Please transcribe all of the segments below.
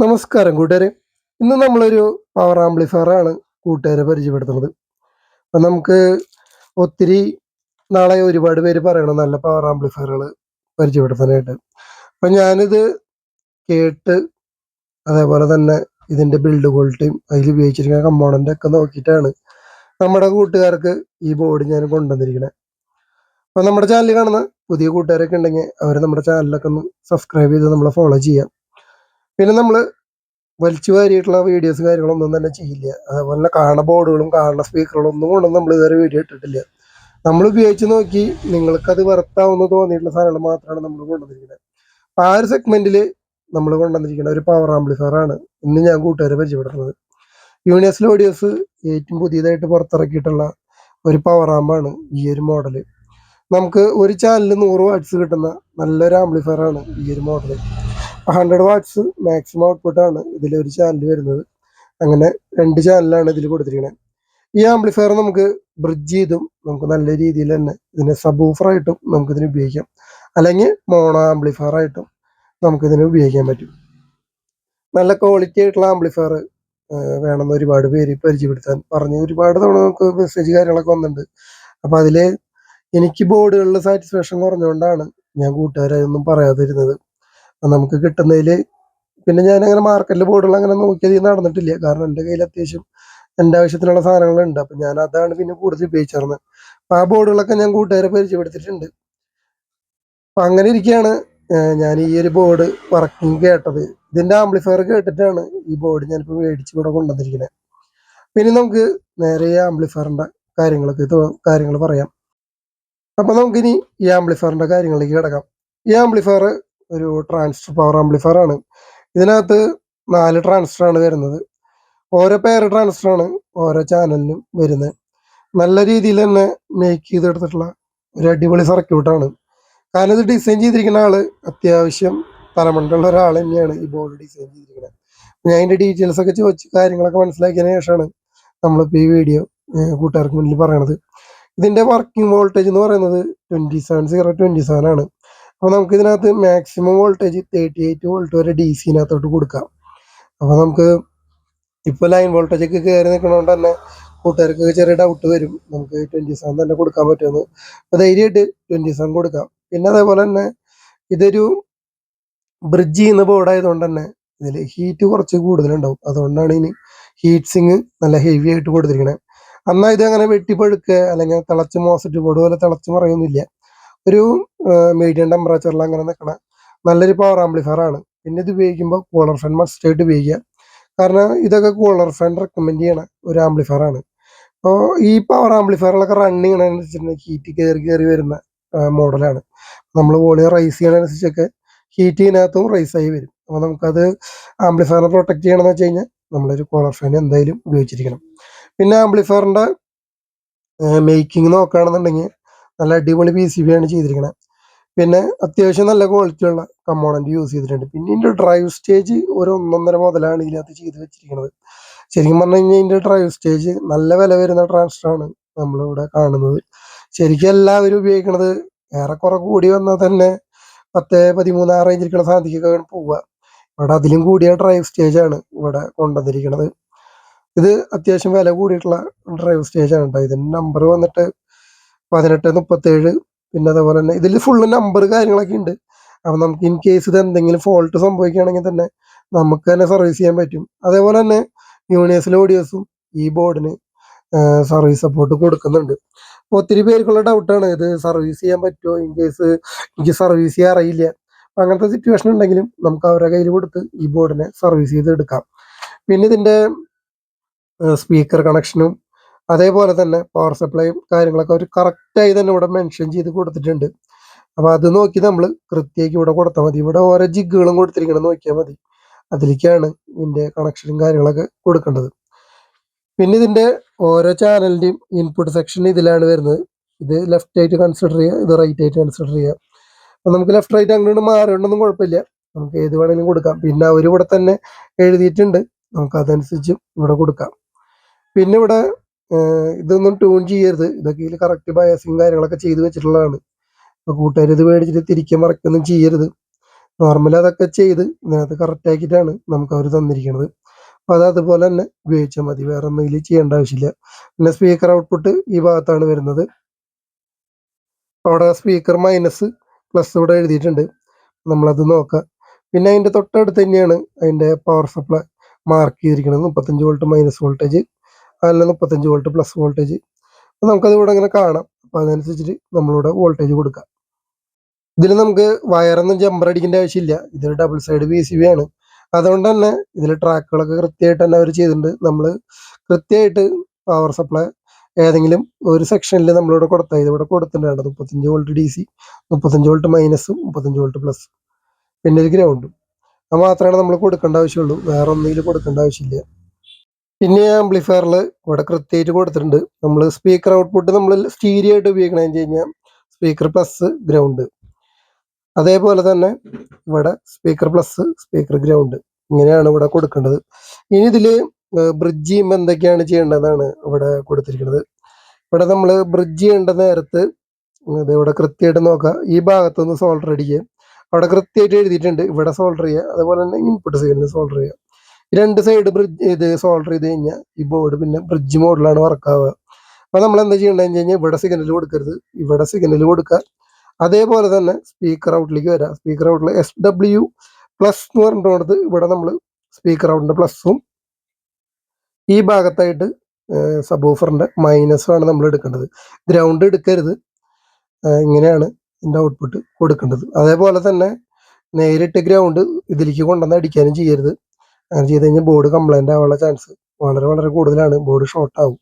നമസ്കാരം കൂട്ടുകാരെ. ഇന്ന് നമ്മളൊരു പവർ ആംപ്ലിഫയർ ആണ് കൂട്ടുകാരെ പരിചയപ്പെടുത്തുന്നത്. അപ്പം നമുക്ക് ഒത്തിരി നാളെ ഒരുപാട് പേര് പറയണം നല്ല പവർ ആംപ്ലിഫയറുകൾ പരിചയപ്പെടുത്താനായിട്ട്. അപ്പം ഞാനിത് കേട്ട് അതേപോലെ തന്നെ ഇതിന്റെ ബിൽഡ് ക്വാളിറ്റിയും അതിൽ ഉപയോഗിച്ചിരിക്കുന്ന കമ്പോണന്റ് ഒക്കെ നോക്കിയിട്ടാണ് നമ്മുടെ കൂട്ടുകാർക്ക് ഈ ബോർഡ് ഞാൻ കൊണ്ടുവന്നിരിക്കുന്നത് അപ്പം നമ്മുടെ ചാനൽ കാണുന്ന പുതിയ കൂട്ടുകാരൊക്കെ ഉണ്ടെങ്കിൽ അവർ നമ്മുടെ ചാനലൊക്കെ ഒന്ന് സബ്സ്ക്രൈബ് ചെയ്ത് നമ്മളെ ഫോളോ ചെയ്യാം. പിന്നെ നമ്മൾ വലിച്ചു വാരിയിട്ടുള്ള വീഡിയോസ് കാര്യങ്ങളൊന്നും തന്നെ ചെയ്യില്ല. അതേപോലെ തന്നെ കാണുന്ന ബോർഡുകളും കാണുന്ന സ്പീക്കറുകളും ഒന്നും കൊണ്ടും നമ്മൾ ഇതുവരെ വീഡിയോ ഇട്ടിട്ടില്ല. നമ്മൾ ഉപയോഗിച്ച് നോക്കി നിങ്ങൾക്കത് വർത്താവുന്ന തോന്നിയിട്ടുള്ള സാധനങ്ങൾ മാത്രമാണ് നമ്മൾ കൊണ്ടുവന്നിരിക്കുന്നത് അപ്പം ആ ഒരു സെഗ്മെന്റിൽ നമ്മൾ കൊണ്ടുവന്നിരിക്കുന്ന ഒരു പവർ ആംപ്ലിഫയർ ആണ് ഇന്ന് ഞാൻ കൂട്ടുകാരെ പരിചയപ്പെടുത്തുന്നത്. യൂണിയസ് ഓഡിയോസ് ഏറ്റവും പുതിയതായിട്ട് പുറത്തിറക്കിയിട്ടുള്ള ഒരു പവർ ആമ്പാണ് ഈ ഒരു മോഡൽ നമുക്ക് ഒരു ചാനലിൽ നൂറ് വാട്സ് കിട്ടുന്ന നല്ലൊരു ആംപ്ലിഫയർ ആണ് ഈ ഒരു മോഡൽ ഹൺഡ്രഡ് വാട്ട്സ് മാക്സിമം ആണ് ഇതിൽ ഒരു ചാനൽ വരുന്നത്. അങ്ങനെ രണ്ട് ചാനലാണ് ഇതിൽ കൊടുത്തിരിക്കുന്നത് ഈ ആംപ്ലിഫയർ നമുക്ക് ബ്രിഡ്ജ് ചെയ്തും നമുക്ക് നല്ല രീതിയിൽ തന്നെ ഇതിനെ സബൂഫറായിട്ടും നമുക്ക് ഇതിന് ഉപയോഗിക്കാം. അല്ലെങ്കിൽ മോണോ ആംപ്ലിഫയർ ആയിട്ടും നമുക്ക് ഇതിനെ ഉപയോഗിക്കാൻ പറ്റും. നല്ല ക്വാളിറ്റി ആയിട്ടുള്ള ആംപ്ലിഫയർ വേണമെന്ന് ഒരുപാട് പേര് പരിചയപ്പെടുത്താൻ പറഞ്ഞ്. ഒരുപാട് തവണ നമുക്ക് മെസ്സേജ് കാര്യങ്ങളൊക്കെ വന്നിട്ടുണ്ട്. അപ്പം അതിൽ എനിക്ക് ബോർഡുകളിൽ സാറ്റിസ്ഫാക്ഷൻ കുറഞ്ഞുകൊണ്ടാണ് ഞാൻ കൂട്ടുകാരെ ഒന്നും പറയാതിരുന്നത്. നമുക്ക് കിട്ടുന്നതിൽ പിന്നെ ഞാൻ അങ്ങനെ മാർക്കറ്റിൽ ബോർഡുകൾ അങ്ങനെ നോക്കിയത് നടന്നിട്ടില്ല. കാരണം എന്റെ കയ്യിൽ അത്യാവശ്യം എന്റെ ആവശ്യത്തിനുള്ള സാധനങ്ങളുണ്ട്. അപ്പം ഞാൻ അതാണ് പിന്നെ കൂടുതൽ ഉപയോഗിച്ചിരുന്നത് അപ്പം ആ ബോർഡുകളൊക്കെ ഞാൻ കൂട്ടുകാരെ പരിചയപ്പെടുത്തിയിട്ടുണ്ട്. അപ്പം അങ്ങനെ ഇരിക്കുകയാണ് ഞാൻ ഈ ഒരു ബോർഡ് വർക്കിംഗ് കേട്ടത്. ഇതിന്റെ ആംപ്ലിഫയർ കേട്ടിട്ടാണ് ഈ ബോർഡ് ഞാനിപ്പോൾ മേടിച്ച് ഇവിടെ കൊണ്ടുവന്നിരിക്കുന്നത് പിന്നെ നമുക്ക് നേരെ ഈ ആംപ്ലിഫയറിന്റെ കാര്യങ്ങളൊക്കെ കാര്യങ്ങൾ പറയാം. അപ്പം നമുക്കിനി ഈ ആംപ്ലിഫയറിന്റെ കാര്യങ്ങളിലേക്ക് കിടക്കാം. ഈ ആംപ്ലിഫയർ ഒരു ട്രാൻസ്ഫർ പവർ ആംപ്ലിഫയർ ആണ്. ഇതിനകത്ത് നാല് ട്രാൻസ്ഫർ ആണ് വരുന്നത്. ഓരോ പേര് ട്രാൻസ്ഫർ ആണ് ഓരോ ചാനലിനും വരുന്നത്. നല്ല രീതിയിൽ തന്നെ മേക്ക് ചെയ്തെടുത്തിട്ടുള്ള ഒരു അടിപൊളി സർക്യൂട്ടാണ് കാരണം ഇത് ഡിസൈൻ ചെയ്തിരിക്കുന്ന ആൾ അത്യാവശ്യം തലമുണ്ടുള്ള ഒരാൾ തന്നെയാണ് ഈ ബോർഡ് ഡിസൈൻ ചെയ്തിരിക്കുന്നത്. ഞാൻ അതിന്റെ ഡീറ്റെയിൽസ് ഒക്കെ ചോദിച്ച് കാര്യങ്ങളൊക്കെ മനസ്സിലാക്കിയതിന് ശേഷമാണ് നമ്മളിപ്പോൾ ഈ വീഡിയോ കൂട്ടുകാർക്ക് മുന്നിൽ പറയണത്. ഇതിന്റെ വർക്കിംഗ് വോൾട്ടേജ് എന്ന് പറയുന്നത് twenty seven zero twenty seven ആണ്. അപ്പോൾ നമുക്ക് ഇതിനകത്ത് maximum voltage thirty eight volt വരെ ഡി സിനകത്തോട്ട് കൊടുക്കാം. അപ്പോൾ നമുക്ക് ഇപ്പോൾ ലൈൻ വോൾട്ടേജ് ഒക്കെ കയറി നിൽക്കണോണ്ട് തന്നെ കൂട്ടുകാർക്കൊക്കെ ചെറിയ ഡൗട്ട് വരും. നമുക്ക് ട്വന്റി സെവൻ തന്നെ കൊടുക്കാൻ പറ്റുമെന്ന്. അപ്പോൾ ധൈര്യമായിട്ട് ട്വന്റി സെവൻ കൊടുക്കാം. പിന്നെ അതേപോലെ തന്നെ ഇതൊരു ബ്രിഡ്ജ് ചെയ്യുന്ന ബോർഡായതുകൊണ്ട് തന്നെ ഇതിൽ ഹീറ്റ് കുറച്ച് കൂടുതലുണ്ടാവും. അതുകൊണ്ടാണ് ഇനി ഹീറ്റ് സിങ് നല്ല ഹെവി ആയിട്ട് കൊടുത്തിരിക്കുന്നത് അന്നാ ഇത് അങ്ങനെ വെട്ടിപ്പഴുക്കുക അല്ലെങ്കിൽ തിളച്ച് മോസറ്റ് ബോർഡ് പോലെ തിളച്ച് മറയൊന്നുമില്ല ഒരു മീഡിയം ടെമ്പറേച്ചറിൽ അങ്ങനെ നിൽക്കണ നല്ലൊരു പവർ ആംപ്ലിഫയർ ആണ്. പിന്നെ ഇത് ഉപയോഗിക്കുമ്പോൾ കൂളർ ഫാൻ മസ്റ്റ് ആയിട്ട് ഉപയോഗിക്കുക. കാരണം ഇതൊക്കെ കൂളർ ഫാൻ റെക്കമെൻഡ് ചെയ്യണ ഒരു ആംപ്ലിഫയർ ആണ്. അപ്പോൾ ഈ പവർ ആംപ്ലിഫയറിലൊക്കെ റൺ ചെയ്യണമെന്നുവെച്ചിട്ടുണ്ടെങ്കിൽ ഹീറ്റ് കയറി കയറി വരുന്ന മോഡലാണ് നമ്മൾ വോളിയം റൈസ് ചെയ്യണതനുസരിച്ചൊക്കെ ഹീറ്റ് ഇതിനകത്തും റൈസ് ആയി വരും. അപ്പോൾ നമുക്കത് ആംപ്ലിഫയറിനെ പ്രൊട്ടക്ട് ചെയ്യണമെന്ന് വെച്ച് കഴിഞ്ഞാൽ നമ്മളൊരു കോളർ ഫാൻ എന്തായാലും ഉപയോഗിച്ചിരിക്കണം. പിന്നെ ആംപ്ലിഫയറിന്റെ മേക്കിംഗ് നോക്കുകയാണെന്നുണ്ടെങ്കിൽ നല്ല അടിപൊളി പി സി ബി ആണ് ചെയ്തിരിക്കുന്നത് പിന്നെ അത്യാവശ്യം നല്ല ക്വാളിറ്റി ഉള്ള കമ്പോണന്റ് യൂസ് ചെയ്തിട്ടുണ്ട്. പിന്നെ ഇതിന്റെ ഡ്രൈവ് സ്റ്റേജ് ഒരു ഒന്നൊന്നര മുതലാണ് ഇതിനകത്ത് ചെയ്ത് വെച്ചിരിക്കുന്നത് ശരിക്കും പറഞ്ഞു കഴിഞ്ഞാൽ ഇതിന്റെ ഡ്രൈവ് സ്റ്റേജ് നല്ല വില വരുന്ന ട്രാൻസ്ഫറാണ് നമ്മളിവിടെ കാണുന്നത്. ശരിക്കും എല്ലാവരും ഉപയോഗിക്കുന്നത് ഏറെക്കുറെ കൂടി വന്നാൽ തന്നെ പത്ത് പതിമൂന്ന് ആ റേഞ്ചിരിക്കുന്ന സാധിക്കൊക്കെ പോവുക ഇവിടെ അതിലും കൂടിയ ഡ്രൈവ് സ്റ്റേജ് ആണ് ഇവിടെ കൊണ്ടുവന്നിരിക്കുന്നത് ഇത് അത്യാവശ്യം വില കൂടിയിട്ടുള്ള ഡ്രൈവ് സ്റ്റേജ് ആണ് കേട്ടോ ഇതിന്റെ നമ്പർ വന്നിട്ട് പതിനെട്ട് മുപ്പത്തേഴ് പിന്നെ അതേപോലെ തന്നെ ഇതിൽ ഫുള്ള് നമ്പർ കാര്യങ്ങളൊക്കെ ഉണ്ട് അപ്പം നമുക്ക് ഇൻ കേസ് ഇത് എന്തെങ്കിലും ഫോൾട്ട് സംഭവിക്കുകയാണെങ്കിൽ തന്നെ നമുക്ക് തന്നെ സർവീസ് ചെയ്യാൻ പറ്റും. അതേപോലെ തന്നെ യൂണിവേഴ്സൽ ഓഡിയോസും ഈ ബോർഡിന് സർവീസ് സപ്പോർട്ട് കൊടുക്കുന്നുണ്ട്. ഒത്തിരി പേർക്കുള്ള ഡൗട്ടാണ് ഇത് സർവീസ് ചെയ്യാൻ പറ്റുമോ ഇൻ കേസ് എനിക്ക് സർവീസ് ചെയ്യാൻ അറിയില്ല. അങ്ങനത്തെ സിറ്റുവേഷൻ ഉണ്ടെങ്കിലും നമുക്ക് അവരുടെ കയ്യിൽ കൊടുത്ത് ഈ ബോർഡിനെ സർവീസ് ചെയ്ത് എടുക്കാം പിന്നെ ഇതിന്റെ സ്പീക്കർ കണക്ഷനും അതേപോലെ തന്നെ പവർ സപ്ലൈയും കാര്യങ്ങളൊക്കെ അവർ കറക്റ്റായി തന്നെ ഇവിടെ മെൻഷൻ ചെയ്ത് കൊടുത്തിട്ടുണ്ട്. അപ്പോൾ അത് നോക്കി നമ്മൾ കൃത്യമായിട്ട് ഇവിടെ കൊടുത്താൽ മതി. ഇവിടെ ഓരോ ജിഗുകളും കൊടുത്തിരിക്കണം നോക്കിയാൽ മതി. അതിലേക്കാണ് ഇതിന്റെ കണക്ഷനും കാര്യങ്ങളൊക്കെ കൊടുക്കേണ്ടത്. പിന്നെ ഇതിന്റെ ഓരോ ചാനലിന്റെയും ഇൻപുട്ട് സെക്ഷൻ ഇതിലാണ് വരുന്നത്. ഇത് ലെഫ്റ്റ് ആയിട്ട് കൺസിഡർ ചെയ്യുക ഇത് റൈറ്റ് ആയിട്ട് കൺസിഡർ ചെയ്യുക അപ്പം നമുക്ക് ലെഫ്റ്റ് റൈറ്റ് അങ്ങോട്ട് മാറേണ്ടൊന്നും കുഴപ്പമില്ല. നമുക്ക് ഏത് വേണമെങ്കിലും കൊടുക്കാം. പിന്നെ അവർ ഇവിടെ തന്നെ എഴുതിയിട്ടുണ്ട്. നമുക്ക് അതനുസരിച്ച് ഇവിടെ കൊടുക്കാം. പിന്നെ ഇവിടെ ഇതൊന്നും ട്യൂൺ ചെയ്യരുത്. ഇതൊക്കെ ഇതിൽ കറക്റ്റ് ബയസിങ് കാര്യങ്ങളൊക്കെ ചെയ്ത് വെച്ചിട്ടുള്ളതാണ്. അപ്പോൾ കൂട്ടുകാർ ഇത് മേടിച്ചിട്ട് തിരിക്കാൻ മറക്കൊന്നും ചെയ്യരുത്. നോർമൽ അതൊക്കെ ചെയ്ത് ഇതിനകത്ത് കറക്റ്റ് ആക്കിയിട്ടാണ് നമുക്ക് അവർ തന്നിരിക്കുന്നത് അപ്പോൾ അത് അതുപോലെ തന്നെ ഉപയോഗിച്ചാൽ മതി. വേറെ ഒന്നും ചെയ്യേണ്ട ആവശ്യമില്ല. പിന്നെ സ്പീക്കർ ഔട്ട്പുട്ട് ഈ ഭാഗത്താണ് വരുന്നത്. അവിടെ സ്പീക്കർ മൈനസ് പ്ലസ് ഇവിടെ എഴുതിയിട്ടുണ്ട്. നമ്മളത് നോക്കാം. പിന്നെ അതിന്റെ തൊട്ടടുത്ത് തന്നെയാണ് അതിന്റെ പവർ സപ്ലൈ മാർക്ക് ചെയ്തിരിക്കുന്നത്. മുപ്പത്തഞ്ച് വോൾട്ട് മൈനസ് വോൾട്ടേജ് അതിൽ മുപ്പത്തഞ്ച് വോൾട്ട് പ്ലസ് വോൾട്ടേജ്. അപ്പം നമുക്കത് ഇവിടെ ഇങ്ങനെ കാണാം. അപ്പോൾ അതനുസരിച്ചിട്ട് നമ്മളിവിടെ വോൾട്ടേജ് കൊടുക്കാം. ഇതിൽ നമുക്ക് വയറൊന്നും ജമ്പർ അടിക്കേണ്ട ആവശ്യമില്ല. ഇതൊരു double side P C B ആണ്. അതുകൊണ്ട് തന്നെ ഇതിൽ ട്രാക്കുകളൊക്കെ കൃത്യമായിട്ട് തന്നെ അവർ ചെയ്തിട്ടുണ്ട്. നമ്മൾ കൃത്യമായിട്ട് പവർ സപ്ലൈ ഏതെങ്കിലും ഒരു സെക്ഷനിൽ നമ്മളിവിടെ കൊടുത്താൽ ഇതിവിടെ കൊടുത്തിട്ടുണ്ട് മുപ്പത്തഞ്ച് വോൾട്ട് ഡി സി മുപ്പത്തഞ്ച് വോൾട്ട് മൈനസും മുപ്പത്തഞ്ച് വോൾട്ട് പ്ലസ് പിന്നെ ഒരു ഗ്രൗണ്ടും അത് മാത്രമാണ് നമ്മൾ കൊടുക്കേണ്ട ആവശ്യമുള്ളൂ. വേറെ ഒന്നിലും കൊടുക്കേണ്ട ആവശ്യമില്ല. പിന്നെ ആംപ്ലിഫയറിൽ ഇവിടെ കൃത്യമായിട്ട് കൊടുത്തിട്ടുണ്ട്. നമ്മൾ സ്പീക്കർ ഔട്ട്പുട്ട് നമ്മൾ സ്റ്റീരിയോ ആയിട്ട് ഉപയോഗിക്കണമെന്ന് വെച്ച് കഴിഞ്ഞാൽ സ്പീക്കർ പ്ലസ് ഗ്രൗണ്ട് അതേപോലെ തന്നെ ഇവിടെ സ്പീക്കർ പ്ലസ് സ്പീക്കർ ഗ്രൗണ്ട് ഇങ്ങനെയാണ് ഇവിടെ കൊടുക്കേണ്ടത്. ഇനി ഇതിൽ ബ്രിഡ്ജ് ചെയ്യുമ്പോൾ എന്തൊക്കെയാണ് ചെയ്യേണ്ടതാണ് ഇവിടെ കൊടുത്തിരിക്കുന്നത്. ഇവിടെ നമ്മൾ ബ്രിഡ്ജ് ചെയ്യേണ്ട നേരത്ത് ഇവിടെ കൃത്യമായിട്ട് നോക്കുക ഈ ഭാഗത്തുനിന്ന് സോൾഡർ അടിക്കുക. അവിടെ കൃത്യമായിട്ട് എഴുതിയിട്ടുണ്ട്. ഇവിടെ സോൾഡർ ചെയ്യുക. അതുപോലെ തന്നെ ഇൻപുട്ട് സൈഡിൽ സോൾഡർ ചെയ്യുക. രണ്ട് സൈഡ് ബ്രിഡ്ജ് ഇത് സോൾഡർ ചെയ്ത് കഴിഞ്ഞാൽ ഈ ബോർഡ് പിന്നെ ബ്രിഡ്ജ് മോഡലാണ് വർക്കാവുക അപ്പൊ അപ്പോൾ നമ്മൾ എന്താ ചെയ്യേണ്ടതെന്ന് വെച്ച് കഴിഞ്ഞാൽ ഇവിടെ സിഗ്നൽ കൊടുക്കരുത്. ഇവിടെ സിഗ്നൽ കൊടുക്കുക. അതേപോലെ തന്നെ സ്പീക്കർ ഔട്ടിലേക്ക് വരാം. സ്പീക്കർ ഔട്ടിൽ എസ് ഡബ്ല്യു പ്ലസ് എന്ന് പറഞ്ഞിട്ടുണ്ട് ഇവിടെ നമ്മൾ സ്പീക്കർ ഔട്ടിന്റെ പ്ലസ്സും ഈ ഭാഗത്തായിട്ട് സബ് ഓഫറിന്റെ മൈനസും ആണ് നമ്മൾ എടുക്കേണ്ടത്. ഗ്രൗണ്ട് എടുക്കരുത്. ഇങ്ങനെയാണ് ഇതിന്റെ ഔട്ട്പുട്ട് കൊടുക്കേണ്ടത്. അതേപോലെ തന്നെ നേരിട്ട് ഗ്രൗണ്ട് ഇതിലേക്ക് കൊണ്ടുവന്ന് അടിക്കാനും ചെയ്യരുത്. അങ്ങനെ ചെയ്ത് കഴിഞ്ഞാൽ ബോർഡ് കംപ്ലൈന്റ് ആവാനുള്ള ചാൻസ് വളരെ വളരെ കൂടുതലാണ്. ബോർഡ് ഷോർട്ട് ആവും.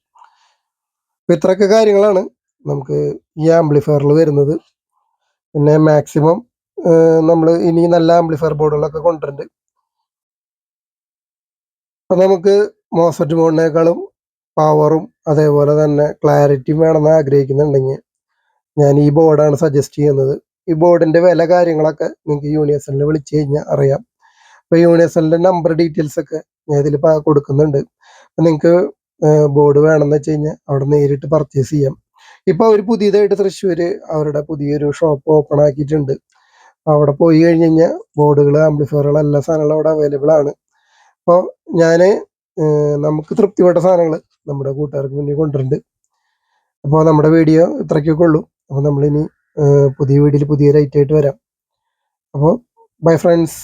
അപ്പോൾ ഇത്രയൊക്കെ കാര്യങ്ങളാണ് നമുക്ക് ഈ ആംപ്ലിഫയറിൽ വരുന്നത്. പിന്നെ മാക്സിമം നമ്മൾ ഇനി നല്ല ആംപ്ലിഫയർ ബോർഡുകളൊക്കെ കൊണ്ടുവരുന്നുണ്ട് അപ്പം നമുക്ക് മോസറ്റ് ബോർഡിനേക്കാളും പവറും അതേപോലെ തന്നെ ക്ലാരിറ്റിയും വേണമെന്ന് ആഗ്രഹിക്കുന്നുണ്ടെങ്കിൽ ഞാൻ ഈ ബോർഡാണ് സജസ്റ്റ് ചെയ്യുന്നത്. ഈ ബോർഡിന്റെ വില കാര്യങ്ങളൊക്കെ നിങ്ങൾക്ക് യൂണിവേഴ്സലിൽ വിളിച്ചു കഴിഞ്ഞാൽ അറിയാം. അപ്പോൾ യൂണിവേഴ്സലിന്റെ നമ്പർ ഡീറ്റെയിൽസ് ഒക്കെ ഞാൻ ഇതിൽ കൊടുക്കുന്നുണ്ട്. അപ്പം നിങ്ങൾക്ക് ബോർഡ് വേണമെന്ന് വെച്ച് കഴിഞ്ഞാൽ അവിടെ നേരിട്ട് പർച്ചേസ് ചെയ്യാം. ഇപ്പോൾ അവർ പുതിയതായിട്ട് തൃശ്ശൂർ അവരുടെ പുതിയൊരു ഷോപ്പ് ഓപ്പൺ ആക്കിയിട്ടുണ്ട്. അവിടെ പോയി കഴിഞ്ഞ് കഴിഞ്ഞാൽ ബോർഡുകൾ ആംപ്ലിഫയറുകൾ എല്ലാ സാധനങ്ങളും അവിടെ അവൈലബിൾ ആണ്. അപ്പോൾ ഞാൻ നമുക്ക് തൃപ്തിപ്പെട്ട സാധനങ്ങൾ നമ്മുടെ കൂട്ടുകാർക്ക് മുന്നിൽ കൊണ്ടുവരുന്നുണ്ട്. അപ്പോൾ നമ്മുടെ വീഡിയോ ഇത്രയ്ക്കൊക്കെ ഉള്ളൂ. അപ്പോൾ നമ്മളിനി പുതിയ വീഡിയോയിൽ പുതിയ ലൈറ്റായിട്ട് വരാം. അപ്പോൾ ബൈ ഫ്രണ്ട്സ്